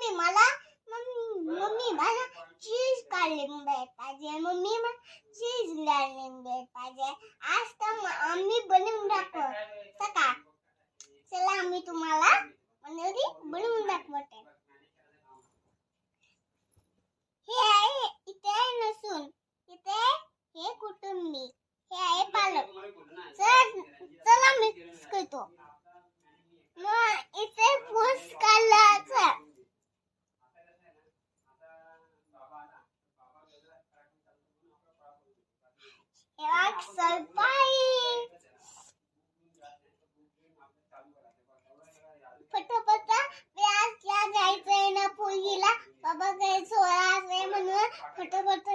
Mummy मला mummy मला चीज काढून पाहिजे. मम्मी मला चीज काढून पाहिजे. आज तर आम्ही बनवून दाखव सका चला आम्ही तुम्हाला मनोरी बनवून दाखवते. हे आहे इथे आहे लसूण. इथे हे कुटुंबी हे आहे पालक. चला मिक्स करतो. मग So bye. पटापटा व्याजला जायचंय ना पोळीला बाबा काही सोळा असे म्हणून पटापट